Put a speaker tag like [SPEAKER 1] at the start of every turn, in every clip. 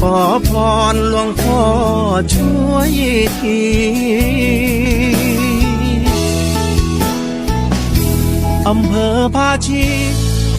[SPEAKER 1] ขอพรหลวงพ่อช่วยทีอำเภอภาชี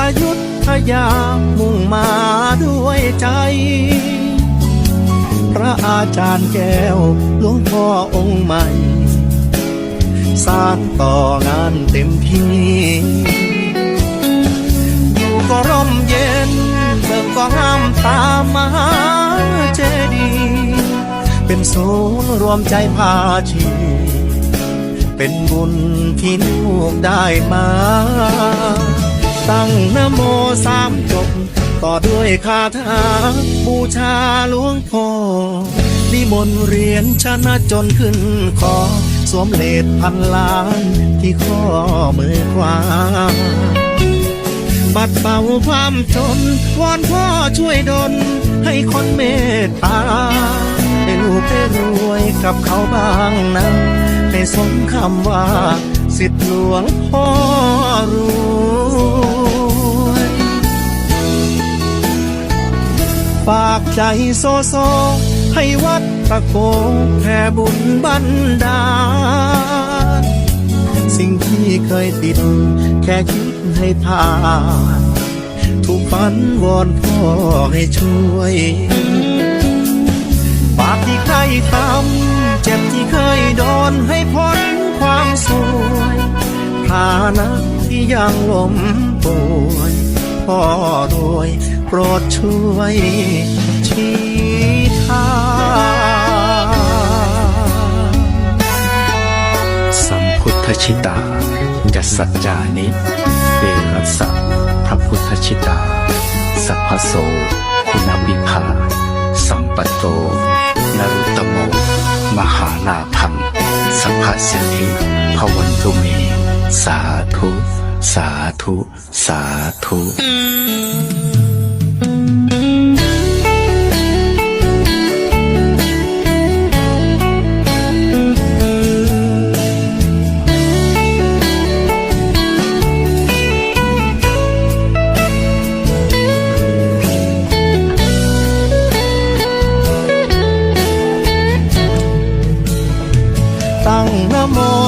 [SPEAKER 1] อายุทยามุ่งมาด้วยใจ พระอาจารย์แก้วหลวงพ่อองค์ใหม่ สร้างต่องานเต็มที่อยู่ก็ร่มเย็นเบิกก็งามตามมา เป็นศูนย์รวมใจพาชี เป็นบุญที่ลูกได้มา ตั้งนโมสามจบ ต่อด้วยคาถา บูชาหลวงพ่อนิมนต์เรียนชนะจนขึ้นคอสวมเลดพันล้านที่ข้อมือขวาปัดเป่าความจนวอนพ่อช่วยดลให้คนเมตตา ได้รวยกับเขาบ้างนะให้สมคำว่า สิทธิหลวงพ่อรวยฝากใจโซโซ ให้วัดตะโกแผ่บุญบันดาลสิ่งที่เคยติด แค่คิดให้ผ่านถูกฝันวอนพ่อให้ช่วยาปที่ใครทำเจ็บที่เคยโดนให้พ้นความสวยฐานะที่ยังล้มป่วยพ่อรวยโปรดช่วยชี้ทาง
[SPEAKER 2] สัมพุทธชิตาจัสัจจานิเวรัสสะพระพุทธชิตา สัพพโสคุณวิภาสัมปัตโต นรุตโม มหาลาพังสัพพสิทธิพวันตุเม สาธุ สาธุ สาธุ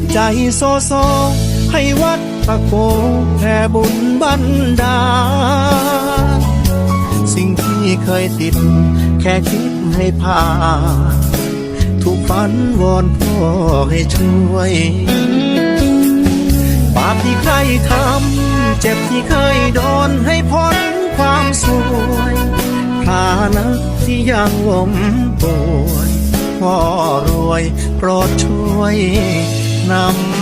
[SPEAKER 1] ากใจโซโซ ให้วัดตะโกแผ่บุญบันดา สิ่งที่เคยติด แค่คิดให้ผ่านถูกฝันวอนพ่อให้ช่วยบาปที่ใครทำ เจ็บที่เคยโดนให้พ้นความสวยฐานะที่ยังล้มป่วยพ่อรวยโปรดช่วย นำทาง